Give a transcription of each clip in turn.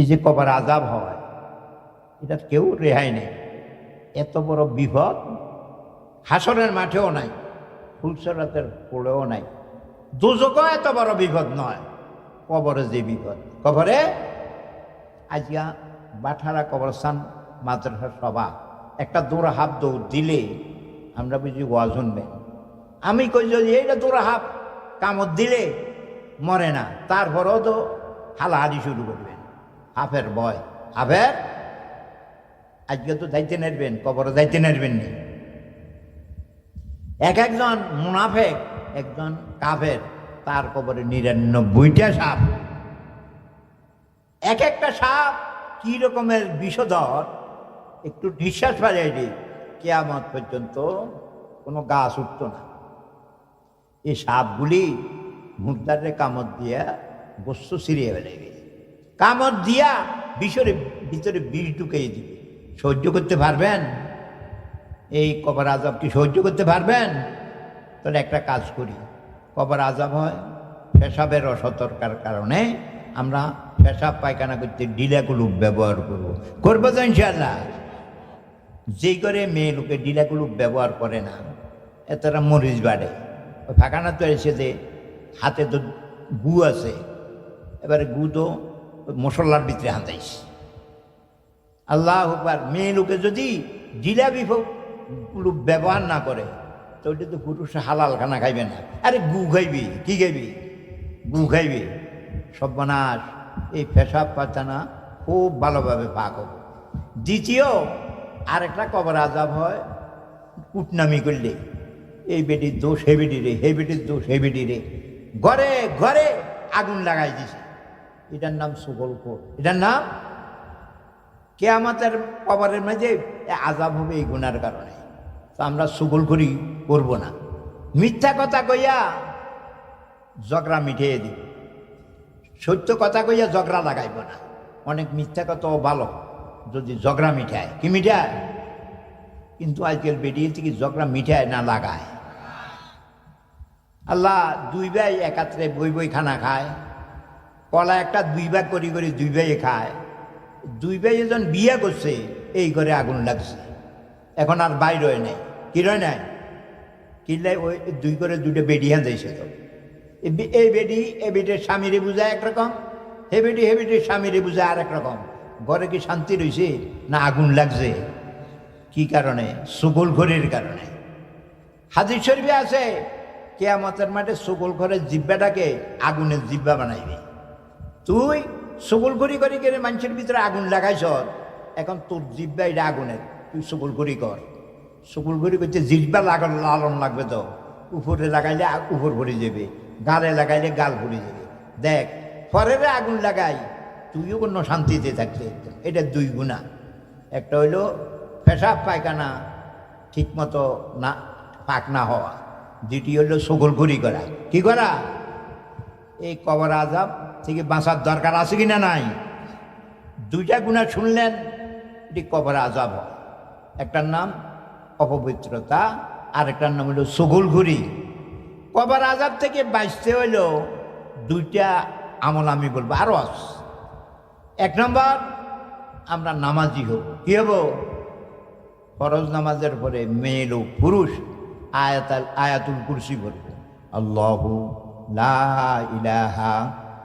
এই যে কবার আজাব হয়। এটা কেউ রেহাই নেই। এত বড় বিপদ হাসনের মাঠেও নাই, ফুলসরাতের পড়েও নাই। দুজকও এত বড় বিপদ নয়, কবরে যে বিপদ। কবরে? আজকা বাঠারা কবরস্থান, মাদ্রাসা সভা। একটা দৌড়া হাফ দৌড় দিলে আমরা বুঝি ওয়াজ শুনবেন আমি কই যদি এইটা দৌড়া হাফ কামত দিলে মরে না, তারপরেও তো হালাহালি শুরু করবেন হাফের ভয়। হাফের আজকে তো যাইতে নেরবেন, কবরে যাইতে নেরবেন নি। এক একজন মুনাফেক, একজন কাফের, তার কবরে নিরানব্বইটা সাপ। এক একটা সাপ কি রকমের বিষধর? একটু নিঃশ্বাস দিই, কেয়ামত পর্যন্ত কোনো গাছ উঠত না। এই সাপগুলি মুর্দারে কামড় দিয়া বস্তু ছিঁড়িয়ে ফেলাইবে কামড় দিয়া বিষরে ভিতরে বিষ ঢুকিয়ে দিবে। সহ্য করতে পারবেন? এই কবর আজাব কি সহ্য করতে পারবেন? তাহলে একটা কাজ করি। কবর আজাব হয়, পেশাবের অসতর্কার কারণে আমরা পেশাব, পায়খানা করতে ডিলা ডিলাকুলুপ ব্যবহার করব। করব তো ইনশাল্লাহ যেই করে মেয়ে লোকে ডিলা ডিলাকুলুপ ব্যবহার করে না, এতটা মরিচ বাড়ে। ফাঁকানা তো এসে যে হাতে তো গু আছে। এবারে গু তো মশলার ভিতরে হাতাইস। আল্লাহ হুকবার মেয়ে লোকে যদি জিলাপি ব্যবহার না করে, তো ওইটা তো পুরুষ হালাল খানা খাইবে না। আরে গু খাইবি, কি খাইবি? গু খাইবি। সর্বনাশ এই পেশাব পাতানা খুব ভালোভাবে পাক হবে। দ্বিতীয়, আরেকটা কবর আজাব হয়, কুটনামি করলে। এই বেটির দোষ, হে বেটি রে, হে বেটির দোষ, হে বেটি রে। ঘরে ঘরে আগুন লাগাই দিছে। এটার নাম সুগলকোর এটার নাম? কেয়ামতের কবরের মাঝে আজাব হবে এই গুণার কারণে। তো আমরা সুগল করি, করব না। মিথ্যা কথা কইয়া জগরা মিটিয়ে দিব। সত্য কথা কইয়া জগরা লাগাইব না। অনেক মিথ্যা কথাও ভালো, যদি জগরা মিঠায় কি মিঠায় কিন্তু আজকাল বেরিয়ে থেকে জগরা মিঠায় না লাগায়। আল্লাহ দুই ভাই একাত্রে বই বই খানা খায়। কলা একটা দুই ভাগ করি করি দুই ভাই খায়। দুই ভাই এজন বিয়ে করছে, এই ঘরে আগুন লাগছে। এখন আর বাইর হয় নাই। কি রয় নাই? কিনলে ওই দুই করে দুটো বেডি হ্যাঁ দিয়েছে তো এই বেডি এই বেডির স্বামীরে বুঝায় একরকম, হে বেডি, হে বেডির স্বামীরে বুঝায় আর একরকম ঘরে কি শান্তি রয়েছে না আগুন লাগছে? কি কারণে? সুগল ঘরের কারণে। হাজির শরীফে আছে, কেয়ামতের মাঠে সুগল ঘরের জিব্বাটাকে আগুনের জিব্বা বানাইবে। তুই সুগল করি করি করে মানুষের ভিতরে আগুন লাগাইছ, এখন তোর জিব্বা এটা আগুনের তুই সুগল করি কর। সুগল করি করছে জিব্বা লাগান, লালন লাগবে তো। উপরে লাগাইলে উপর ভরে যাবে, গালে লাগাইলে গাল ভরে যাবে। দেখ, পরের আগুন লাগাই, তুইও কোনো শান্তিতে থাকতে। এটা দুই গুণা। একটা হইল পেশাব পায়খানা ঠিক মতো না, পাক না হওয়া। দ্বিতীয় হলো সগল করি করা। কি করা? এই কবর আজাব থেকে বাঁচার দরকার আছে কি না নাই? দুইটা গুণা শুনলেন, এটি কবর আজাব একটার নাম অপবিত্রতা আর একটার নাম হলো সগল ঘুরি। কবর আজাব থেকে বাঁচতে হইল দুইটা আমল আমি বলব আরও আছে। এক নম্বর, আমরা নামাজি হব। কি হব? ফরজ নামাজের পরে মেয়ে লোক পুরুষ আয়াতাল আয়াতুল কুরসি পড়ব আল্লাহ ইলাহা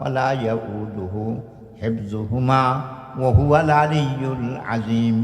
ولا يؤوده حفظهما وهو العلي العظيم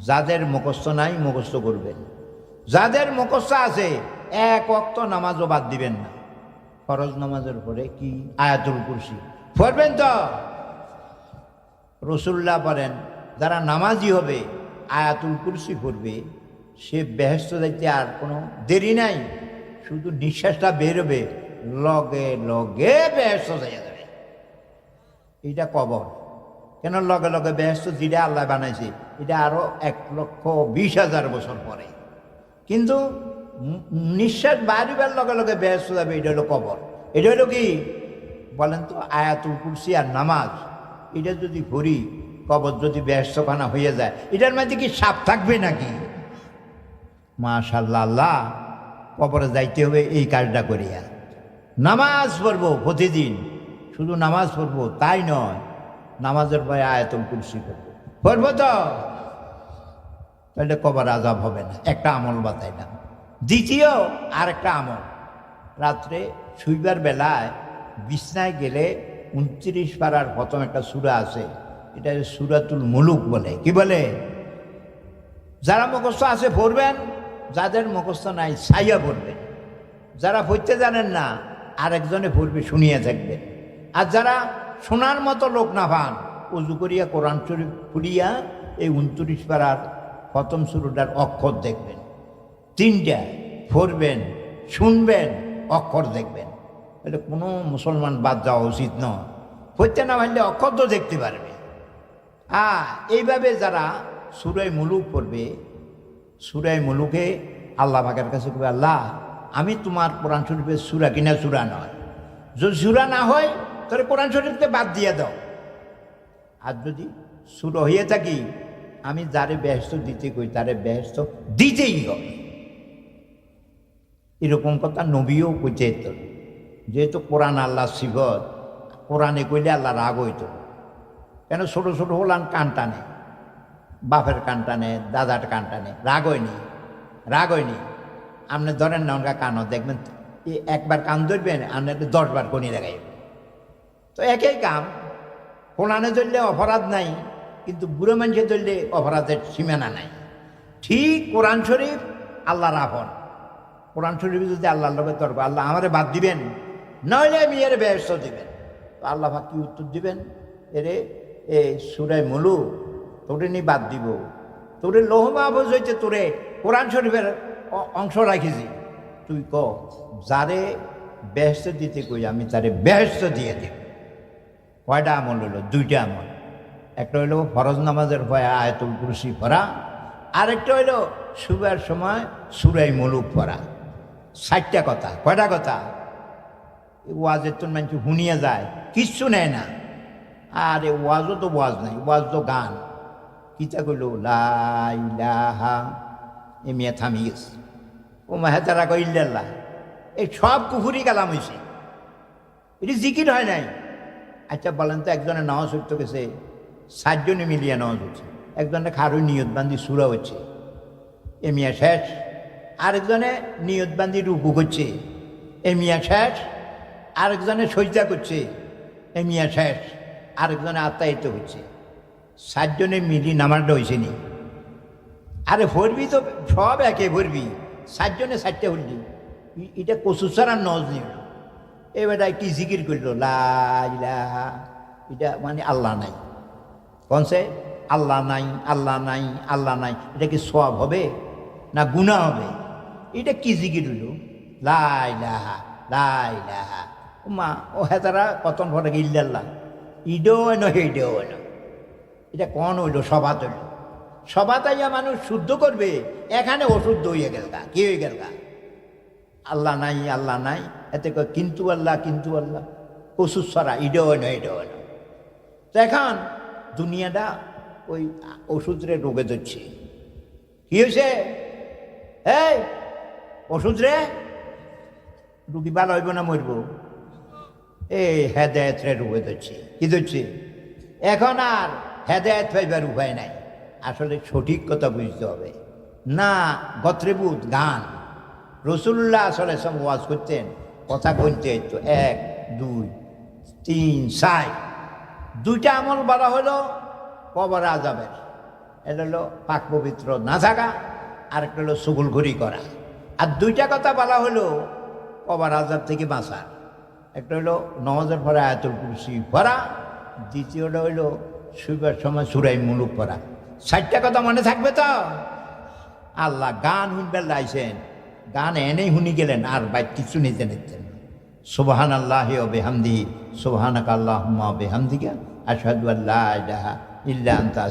যাদের মুখস্থ নাই মুখস্থ করবেন যাদের মুখস্থ আছে এক অক্ত নামাজও বাদ দিবেন না ফরজ নামাজের পরে কি আয়াতুল কুরসি পড়বেন তো রসুল্লাহ বলেন যারা নামাজি হবে আয়াতুল কুরসি পড়বে সে বেহেস্ত যাইতে আর কোনো দেরি নাই শুধু নিঃশ্বাসটা বেরোবে লগে লগে বেহেস্ত যাইয়া এইটা কবর। কেন লগে লগে বেহস্ত যেটা আল্লাহ বানাইছে? এটা আরও এক লক্ষ বিশ হাজার বছর পরে। কিন্তু নিঃশ্বাস বাড়িবার লগে লগে বেহস্ত যাবে এটা হলো কবর। এটা হলো কি? বলেন তো, আয়াতুল কুরসি আর নামাজ। এটা যদি করি কবর যদি ব্যস্তখানা হয়ে যায়, এটার মধ্যে কি সাপ থাকবে নাকি? মাশাল্লাহ আল্লাহ, কবরে যাইতে হবে এই কাজটা করিয়া। নামাজ পড়ব প্রতিদিন। শুধু নামাজ পড়ব, তাই নয়, নামাজের পরে আয়তন কুরসি করব পড়ব তো? তাহলে কবার আজাব হবে না, একটা আমল বাতাইলাম দ্বিতীয় আর একটা আমল। রাত্রে শুইবার বেলায় বিছনায় গেলে উনত্রিশ পাড়ার প্রথম একটা সুরা আছে, এটা সুরাতুল মুলুক বলে। কি বলে? যারা মুখস্থ আছে পড়বেন, যাদের মুখস্থ নাই ছাইয়া পড়বেন। যারা পড়তে জানেন না, আরেকজনে পড়বে শুনিয়ে থাকবেন আর যারা শোনার মতো লোক না পান, উজু করিয়া কোরআন শরীফ খুলিয়া এই উনত্রিশ পাড়ার প্রথম শুরুটার অক্ষর দেখবেন। তিনটা পড়বেন, শুনবেন, অক্ষর দেখবেন। এটা কোনো মুসলমান বাদ যাওয়া উচিত নয়। পড়তে না পারলে অক্ষর তো দেখতে পারবে। হ্যাঁ এইভাবে যারা সুরাই মুলুক পড়বে, সুরাই মুলুকে আল্লাহ পাকের কাছে কবে আল্লাহ, আমি তোমার কোরআন শরীফের সুরা কিনা সুরা নয়। যদি সুরা না হয় তাহলে কোরআন শরীফকে বাদ দিয়ে দাও। আর যদি সুর হয়ে থাকি, আমি যারে ব্যস্ত দিতে কই, তারে ব্যস্ত দিতেই হবে। এরকম কথা নবীও কইতে তো যেহেতু কোরআন আল্লাহ শিবত কোরআনে কইলে আল্লাহ রাগ হইতো। কেন ছোট ছোট হলাম কান টানে, বাপের কান টানে, দাদার কান টানে, রাগ হয়নি রাগ হয়নি। আপনি ধরেন না ওনকা কানও দেখবেন একবার কান ধরবেন, আপনি দশবার কোনি লাগাইবেন। তো একই কাম। কোরআনে ধরলে অপরাধ নাই, কিন্তু বুড়ো মানুষে ধরলে অপরাধের সীমানা নাই। ঠিক কোরআন শরীফ আল্লাহর আপন। কোরআন শরীফ যদি আল্লাহর লোকের তর্ক আল্লাহ আমারে বাদ দিবেন, নইলে আমি এর ব্যস্ত দিবেন। তো আল্লাহ কি উত্তর দিবেন? এরে, এ সুরায় মুলু তোরে নি বাদ দিব। তোরে লোহ মাহফুজ হইতে তোরে কোরআন শরীফের অংশ রাখিছি। তুই ক, যারে ব্যস্ত দিতে কই, আমি তারে ব্যস্ত দিয়ে দেব। কয়টা আমল হইল দুইটা আমল। একটা হইল ফরজ নামাজের ভয়ে আয়তুল কুরসি পড়া, আরেকটা হইল শুবার সময় সুরাই মুলুক পড়া। ষাটটা কথা, কয়টা কথা? ওয়াজের তো মানুষ শুনিয়ে যায়, কিচ্ছু নেয় না। আর এ ওয়াজও তো ওয়াজ নাই, ওয়াজ তো গান। কিতা কইল? লাহা এ মিয়া থামি গেছে ও মাহেতারা কইল্লাল্লাহ এই সব কুফুরি কালাম হয়েছে এটি জিকির হয় নাই। আচ্ছা বলেন তো একজনের নামাজ হইতে গেছে সাতজনে মিলিয়ে নামাজ হচ্ছে। একজনে খারুই নিয়ত বান্ধি সুরা হচ্ছে। এ মিয়া শেষ। আরেকজনে নিয়ত বান্ধি রুকু করছে। এ মিয়া শেষ। আরেকজনে সজ্জা করছে। এ মিয়া শেষ। আরেকজনে আত্মায়িত হচ্ছে। সাতজনে মিলি নামাজটা হয়েছে নি। আরে ভরবি তো সব একে ভরবি। সাতজনে সাতটা হলি এটা কচু ছাড়ার নজ নিল এবার কি জিকির করল? লাহা এটা মানে আল্লাহ নাই। কনসে আল্লাহ নাই আল্লাহ নাই আল্লাহ নাই। এটা কি সব হবে না গুণা হবে? এটা কি জিকির হইল? লাই লাহা লাই লাহা ও মা ও হেতারা, কতন ভরে ইল্লাল্লাহ। ইডও এনো হেইডও এনো। এটা কন হইল? সভা হইল। সভা তাইয়া মানুষ শুদ্ধ করবে, এখানে অশুদ্ধ হয়ে গেল কি হয়ে গেল গা? আল্লাহ নাই আল্লাহ নাই। এতে কয়, কিন্তু আল্লাহ কিন্তু আল্লাহ। ওষুধ সরা ইডো নয় ইডো নয় তো এখন দুনিয়াটা ওই ওষুধরে রোগে ধরছে। কি হয়েছে এই ওষুধ রে রুগী ভালো হইব না মরব? এই হেদায়ত রে রোগে ধরছে। কি ধরছে? এখন আর হেদায়ত পাইবার উপায় নাই। আসলে সঠিক কথা বুঝতে হবে। না গত্রেবুত গান। রসুল্লাহ আসলে সব ওয়াজ করতেন। কথা কইতে তো এক, দুই, তিন, চার। দুইটা আমল বলা হলো কবর আজাবের এটা হলো পাক পবিত্র না থাকা আর একটা হলো সুগুলঘুরি করা। আর দুইটা কথা বলা হলো কবর আজাব থেকে বাঁচা একটা হলো নমাজের পরে আয়াতুল কুরসি পড়া দ্বিতীয়টা হইল শুইবার সময় সুরাই মুলুক পড়া। ষাটটা কথা মনে থাকবে তো? আল্লাহ গান শুনবার লাইছেন গান এনেই শুনি গেলেন, আর বাইর কিছু নিতে নিতেন সুবাহান আল্লাহ বেহামদি সুবহান আল্লাহ বেহামদিকা আসাদু আল্লাহ ইল্লা আনতা